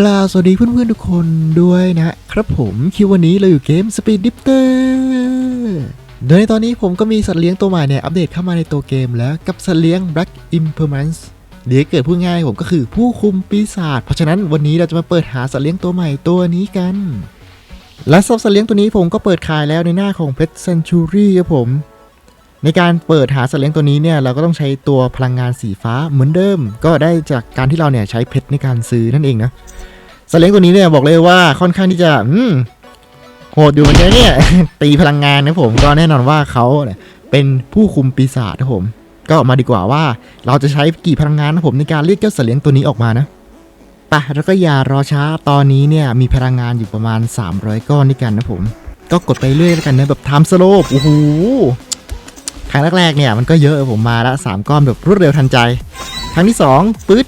กล่าวสวัสดีเพื่อนๆทุกคนด้วยนะครับผมคิดวันนี้เราอยู่เกม Speed Dipter โดยในตอนนี้ผมก็มีสัตว์เลี้ยงตัวใหม่เนี่ยอัปเดตเข้ามาในตัวเกมแล้วกับสัตว์เลี้ยง Black Impermanence หรือเกิดพูดง่ายผมก็คือผู้คุมปีศาจเพราะฉะนั้นวันนี้เราจะมาเปิดหาสัตว์เลี้ยงตัวใหม่ตัวนี้กัน และสำหรับสัตว์เลี้ยงตัวนี้ผมก็เปิดขายแล้วในหน้าของ Pet Century ครับผม ในการเปิดหาสัตว์เลี้ยงตัวนี้เนี่ยเราก็ต้องใช้ตัวพลังงานสีฟ้าเหมือนเดิม ก็ได้จากการที่เราเนี่ยใช้เพชรในการซื้อนั่นเองนะ สเลี้ยงตัวนี้เนี่ยบอกเลยว่าค่อนข้างที่จะอืมโหดอยู่เหมือนกันเนี่ย ตีพลังงานนะผมก็แน่นอนว่าเขาเป็นผู้คุมปีศาจนะผม ก็มาดีกว่าว่าเราจะใช้กี่พลังงานนะผมในการเรียกเจ้าสเลี้ยงตัวนี้ออกมานะไปะแล้วก็อย่ารอช้าตอนนี้เนี่ยมีพลังงานอยู่ประมาณ 300 ก้อนด้วยกันนะผม ก็กดไปเรื่อยแล้วกันนะแบบไทม์สโลปโอ้โหครั้งแรกๆเนี่ยมันก็เยอะผมมาละสามก้อนแบบรวดเร็วทันใจ ครั้งที่สองปึ๊ด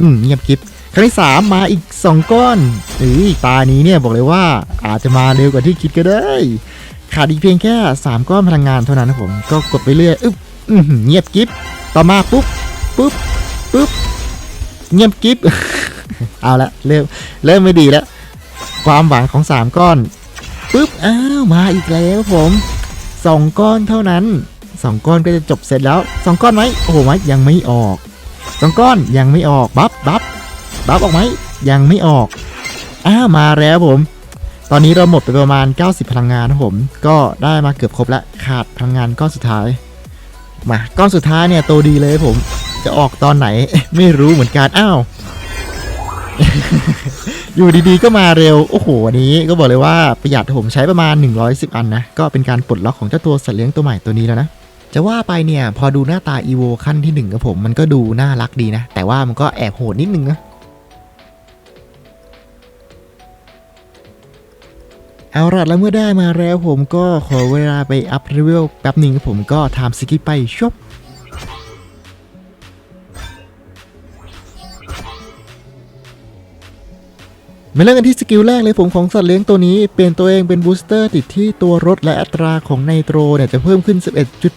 อืมเงียบกริบ ครั้งที่สามมาอีกสองก้อนเอ้ยตานี้เนี่ยบอกเลยว่าอาจจะมาเร็วกว่าที่คิดก็ได้ ขาดอีกเพียงแค่สามก้อนพลังงานเท่านั้นนะผมก็กดไปเรื่อยอึ๊บอื้อเงียบกริบต่อมาปุ๊บปุ๊บปุ๊บเงียบกริบเอาละเริ่มเริ่มไม่ดีแล้ว ความหวังของสามก้อนปุ๊บอ้าวมาอีกแล้วผมสองก้อนเท่านั้นสองก้อนก็จะจบเสร็จแล้วสองก้อนไหมโอ้โหไหมยังไม่ออกสองก้อนยังไม่ออกบัฟบัฟ บัฟออกไหมยังไม่ออกอ้ามาแล้วผม ตอนนี้เราหมดไปประมาณ 90 พลังงานนะผม ก็ได้มาเกือบครบแล้วขาดพลังงานก้อนสุดท้ายมาก้อนสุดท้ายเนี่ยโตดีเลยผม จะออกตอนไหนไม่รู้เหมือนกันอ้าวอยู่ดีๆก็มาเร็ว โอ้โหวันนี้ก็บอกเลยว่าประหยัดผมใช้ประมาณ 110 อันนะ ก็เป็นการปลดล็อกของเจ้าตัวสัตว์เลี้ยงตัวใหม่ตัวนี้แล้วนะ จะว่าไปเนี่ย พอดูหน้าตาอีโวขั้นที่1กับผม มันก็ดูน่ารักดีนะ แต่ว่ามันก็แอบโหดนิดนึงนะ เอาละแล้วเมื่อได้มาแล้วผมก็ขอเวลาไปอัพเลเวลแป๊บหนึ่งครับผมก็ทำสกิปไปชบมาเริ่มกันที่สกิลแรกเลยผมของสัตว์เลี้ยงตัวนี้ เปลี่ยนตัวเองเป็นบูสเตอร์ติดที่ตัวรถและอัตราของไนโตรเนี่ยจะเพิ่มขึ้น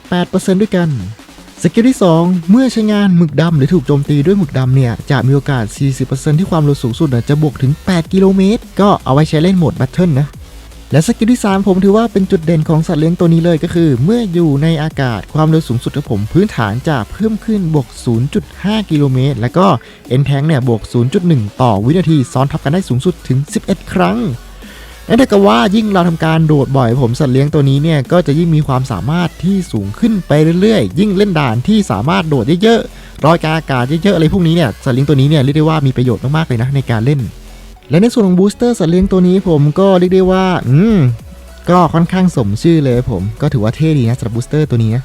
11.8%ด้วยกันสกิลที่ 2 เมื่อใช้งานหมึกดำหรือถูกโจมตีด้วยหมึกดำเนี่ย จะมีโอกาส 40%ที่ความเร็วสูงสุดจะบวกถึง 8 กิโลเมตร ก็เอาไว้ใช้เล่นโหมดแบทเทิลนะ และสกิลที่ 3 ผมถือว่าเป็นจุดเด่นของสัตว์เลี้ยงตัวนี้เลยก็คือ เมื่ออยู่ในอากาศความเร็วสูงสุดของผมพื้นฐานจะเพิ่มขึ้นบวก 0.5 กิโลเมตร แล้วก็เอ็นแทงเนี่ยบวก 0.1 ต่อวินาที ซ้อนทับกันได้สูงสุดถึง 11 ครั้งนั่นแต่ก็ว่ายิ่งเราทำการโดดบ่อยผมสัตว์เลี้ยงตัวนี้เนี่ยก็จะยิ่งมีความสามารถที่สูงขึ้นไปเรื่อยๆ ยิ่งเล่นด่านที่สามารถโดดเยอะๆรอยกาอากาศเยอะๆอะไรพวกนี้เนี่ยสัตว์เลี้ยงตัวนี้เนี่ยเรียกได้ว่ามีประโยชน์มากๆเลยนะในการเล่น และในส่วนของบูสเตอร์สัตว์เลี้ยงตัวนี้ผมก็เรียกได้ว่า อืม ก็ค่อนข้างสมชื่อเลยผม ก็ถือว่าเท่ดีนะสำหรับบูสเตอร์ตัวนี้นะ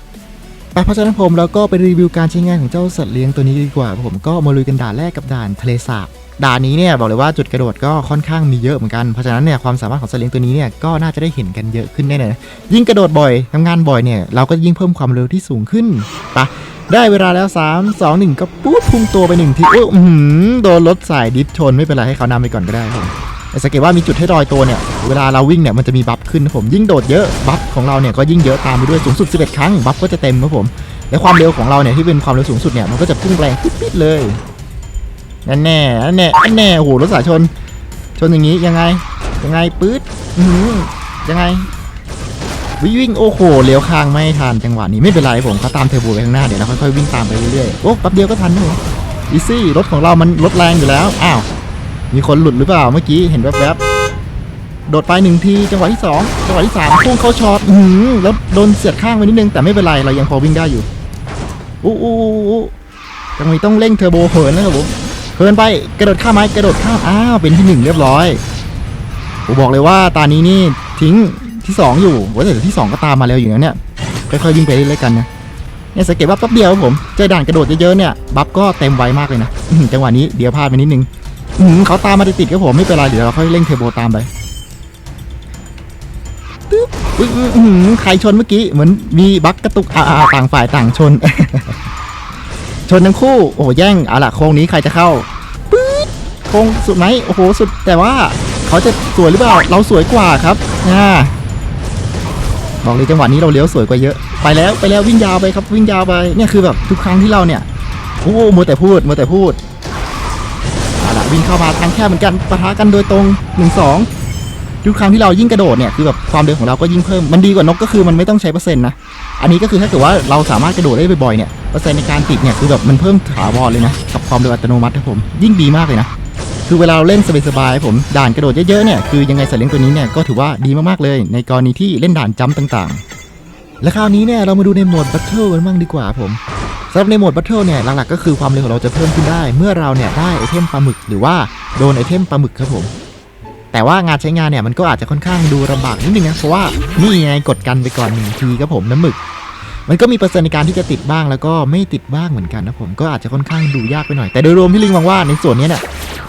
ไปเพราะฉะนั้นผมเราก็ไปรีวิวการใช้งานของเจ้าสัตว์เลี้ยงตัวนี้ดีกว่า ผมก็มาลุยกันด่านแรกกับด่านทะเลสาบด่านนี้เนี่ยบอกเลยว่าจุดกระโดดก็ค่อนข้างมีเยอะเหมือนกัน เพราะฉะนั้นเนี่ยความสามารถของสัตว์เลี้ยงตัวนี้เนี่ยก็น่าจะได้เห็นกันเยอะขึ้นแน่เลยยิ่งกระโดดบ่อยทำงานบ่อยเนี่ยเราก็ยิ่งเพิ่มความเร็วที่สูงขึ้นปะ ได้เวลาแล้ว 3 2 1 ก็ปุ๊บพุ่งตัวไปหนึ่งทีอุ้ยอื้อหือโดนรถสายดิฟชนไม่เป็นไรให้เขานำไปก่อนก็ได้ครับผมแต่สังเกตว่ามีจุดให้ลอยตัวเนี่ย เวลาเราวิ่งเนี่ยมันจะมีบัฟขึ้นนะผมยิ่งโดดเยอะบัฟของเราเนี่ยก็ยิ่งเยอะตามไปด้วยสูงสุด 11 ครั้งบัฟก็จะเต็มนะผมและความเร็วของเราเนี่ยที่เป็นความเร็วสูงสุดเนี่ยมันก็จะพุ่งแรงปิดๆเลยนั่นแน่นั่นแน่นั่นแน่โอ้โหรถสายชน ชนอย่างนี้ยังไงยังไงปื๊ดยังไง วิ่งวิ่งโอ้โหเลี้ยวข้างไม่ทันจังหวะนี้ไม่เป็นไรผมเขาตามเทอร์โบไปข้างหน้าเดี๋ยวเราค่อยๆวิ่งตามไปเรื่อยๆโอ้แป๊บเดียวก็ทันนะผมอีซี่รถของเรามันรถแรงอยู่แล้วอ้าวมีคนหลุดหรือเปล่าเมื่อกี้เห็นแวบๆโดดไปหนึ่งทีจังหวะที่สองจังหวะที่สามพุ่งเข้าช็อตอื้อหือแล้วโดนเสียดข้างไปนิดนึงแต่ไม่เป็นไรเรายังพอวิ่งได้อยู่อู้อู้อู้จังหวะต้องเร่งเทอร์โบเหินนะครับผมเหินไปกระโดดข้ามไม้กระโดดข้ามอ้าวเป็นที่หนึ่งเรียบร้อยผมบอกเลยว่าตานี้นี่ทิ้ง ที่สองอยู่ว่าแต่ที่สองก็ตามมาแล้วอยู่นะเนี่ยค่อยๆวิ่งไปเรื่อยๆกันนะเนี่ยสังเกตว่าแป๊บเดียวผมเจอด่านกระโดดเยอะๆเนี่ยบัฟก็เต็มไวมากเลยนะจังหวะนี้เดี๋ยวพลาดไปนิดนึงอืเขาตามมาติดๆครับผมไม่เป็นไรเดี๋ยวเราค่อยเร่งเทโบตามไปตึ๊บอืมใครชนเมื่อกี้เหมือนมีบั๊กกระตุกอ่าต่างฝ่ายต่างชน ชนทั้งคู่โอ้แย่งอาล่ะโค้งนี้ใครจะเข้าปื๊ดโค้งสุดไหมโอ้โหสุดแต่ว่าเขาจะสวยหรือเปล่าเราสวยกว่าครับอ่า บอกเลยจังหวะนี้เราเลี้ยวสวยกว่าเยอะ ไปแล้วไปแล้ววิ่งยาวไปครับวิ่งยาวไปเนี่ยคือแบบทุกครั้งที่เราเนี่ยโอ้โหมัวแต่พูดมัวแต่พูดเอาละวิ่งเข้ามาทางแคบเหมือนกันปะทะกันโดยตรง1 2ทุกครั้งที่เรายิ่งกระโดดเนี่ยคือแบบความเร็วของเราก็ยิ่งเพิ่มมันดีกว่านกก็คือมันไม่ต้องใช้เปอร์เซ็นต์นะอันนี้ก็คือถ้าเกิดว่าเราสามารถกระโดดได้บ่อยๆเนี่ยเปอร์เซ็นต์ในการติดเนี่ยคือแบบมันเพิ่มถาวรเลยนะกับความเร็วอัตโนมัติครับผมยิ่งดีมากเลยนะ คือเวลาเราเล่นสบายๆผมด่านกระโดดเยอะๆเนี่ยคือยังไงสัตว์เลี้ยงตัวนี้เนี่ยก็ถือว่าดีมากๆเลย ในกรณีที่เล่นด่านจัมป์ต่างๆ และคราวนี้เนี่ยเรามาดูในโหมดบัตเทิลกันบ้างดีกว่าผมสำหรับในโหมดบัตเทิลเนี่ยหลักๆก็คือความเร็วของเราจะเพิ่มขึ้นได้ เมื่อเราเนี่ยได้ไอเทมปลาหมึกหรือว่าโดนไอเทมปลาหมึกครับผม แต่ว่างานใช้งานเนี่ยมันก็อาจจะค่อนข้างดูลำบากนิดนึงนะเพราะว่านี่ไงกดกันไปก่อนหนึ่งทีครับผมน้ำหมึก มันก็มีเปอร์เซ็นต์ในการที่จะติดบ้างแล้วก็ไม่ติดบ้างเหมือนกันนะผมก็อาจจะค่อนข้างดูยากไปหน่อยแต่โดยรวมพี่ลิงมองว่าในส่วนนี้เนี่ย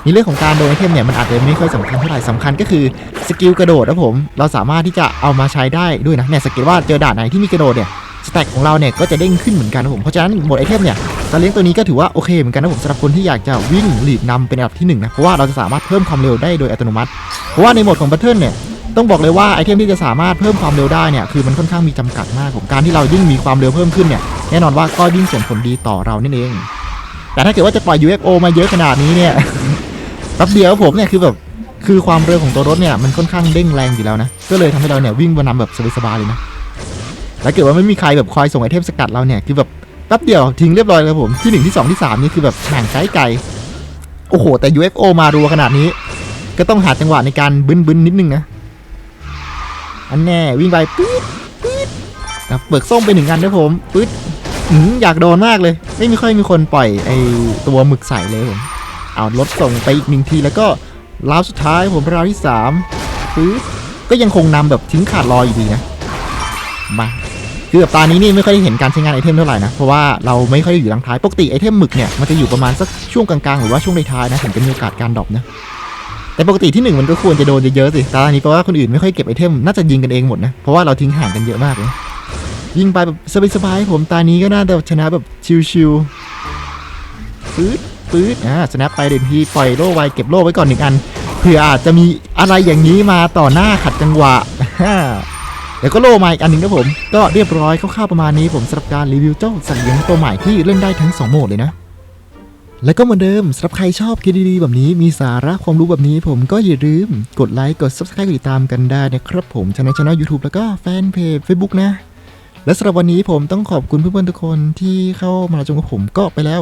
ในเรื่องของการโดนไอเทมเนี่ยมันอาจจะไม่ค่อยสำคัญเท่าไหร่สำคัญก็คือสกิลกระโดดนะผมเราสามารถที่จะเอามาใช้ได้ด้วยนะเนี่ยสกิลว่าเจอด่านไหนที่มีกระโดดเนี่ยสแต็กของเราเนี่ยก็จะเด้งขึ้นเหมือนกันนะผมเพราะฉะนั้นหมดไอเทมเนี่ยการเลี้ยงตัวนี้ก็ถือว่าโอเคเหมือนกันนะผมสำหรับคนที่อยากจะวิ่งหลีดนำเป็นอันดับที่หนึ่งนะเพราะว่าเราจะสามารถเพิ่มความเร็วได้โดยอัตโนมัติ เพราะว่าในโหมดของบัตเทิลเนี่ยต้องบอกเลยว่าไอเทมที่จะสามารถเพิ่มความเร็วได้เนี่ยคือมันค่อนข้างมีจำกัดมากผมการที่เรายิ่งมีความเร็วเพิ่มขึ้นเนี่ยแน่นอนว่าก็ยิ่งส่งผลดีต่อเรานั่นเอง แต่ถ้าเกิดว่าจะปล่อย UFO มาเยอะขนาดนี้เนี่ย แป๊บเดียวผมเนี่ยคือแบบคือความเร็วของตัวรถเนี่ยมันค่อนข้างเด้งแรงอยู่แล้วนะ ก็เลยทำให้เราเนี่ยวิ่งบนนำแบบสบายๆเลยนะแล้วเกิดว่าไม่มีใครแบบคอยส่งไอเทมสกัดเราเนี่ยคือแบบแป๊บเดียวทิ้งเรียบร้อยเลยครับผมที่หนึ่งที่สองที่สามนี่คือแบบห่างไกลไกลโอ้โห แต่ UFO มารัวขนาดนี้ ก็ต้องหาจังหวะในการบึนๆนิดนึงนะอันแน่วิ่งไปปื๊ดปื๊ดอะเบิกส้มไปหนึ่งอันนะผมปื๊ดอืมอยากโดนมากเลย ไม่มีค่อยมีคนปล่อยไอตัวหมึกใสเลยผม เอารถส่งไปอีกหนึ่งทีแล้วก็ราวสุดท้ายผมราวที่สามปื๊ดก็ยังคงนำแบบทิ้งขาดลอยอยู่ดีนะมาคือแบบตอนนี้นี่ไม่ค่อยได้เห็นการใช้งานไอเทมเท่าไหร่นะ เพราะว่าเราไม่ค่อยอยู่หลังท้าย ปกติไอเทมหมึกเนี่ยมันจะอยู่ประมาณสักช่วงกลางๆ หรือว่าช่วงท้ายนะถึงจะมีโอกาสการดรอปนะแต่ปกติที่หนึ่งมันก็ควรจะโดนเยอะๆสิแต่อันนี้เพราะว่าคนอื่นไม่ค่อยเก็บไอเทมน่าจะยิงกันเองหมดนะเพราะว่าเราทิ้งห่างกันเยอะมากเลยยิงไปแบบสบายๆผมตานี้ก็น่าจะชนะแบบชิวๆปื๊ด ปื๊ดอ่าสแนปไปเด่นทีปล่อยโล่ไวเก็บโล่ไว้ก่อนหนึ่งอันเผื่ออาจจะมีอะไรอย่างนี้มาต่อหน้าขัดจังหวะแล้วก็โล่มาอีกอันหนึ่งครับผม ก็เรียบร้อยคร่าวๆประมาณนี้ผมสำหรับการรีวิวเจ้าสัตว์เลี้ยงตัวใหม่ที่เล่นได้ทั้งสองโหมดเลยนะ แล้วก็เหมือนเดิมสำหรับใครชอบคลิปดีๆแบบนี้มีสาระความรู้แบบนี้ผมก็อย่าลืมกดไลค์กด subscribe กดติดตามกันได้นะครับผมทั้งช่อง YouTube แล้วก็แฟนเพจ Facebook นะ และสำหรับวันนี้ผมต้องขอบคุณเพื่อนๆทุกคนที่เข้ามาชมกับผมก็ไปแล้ว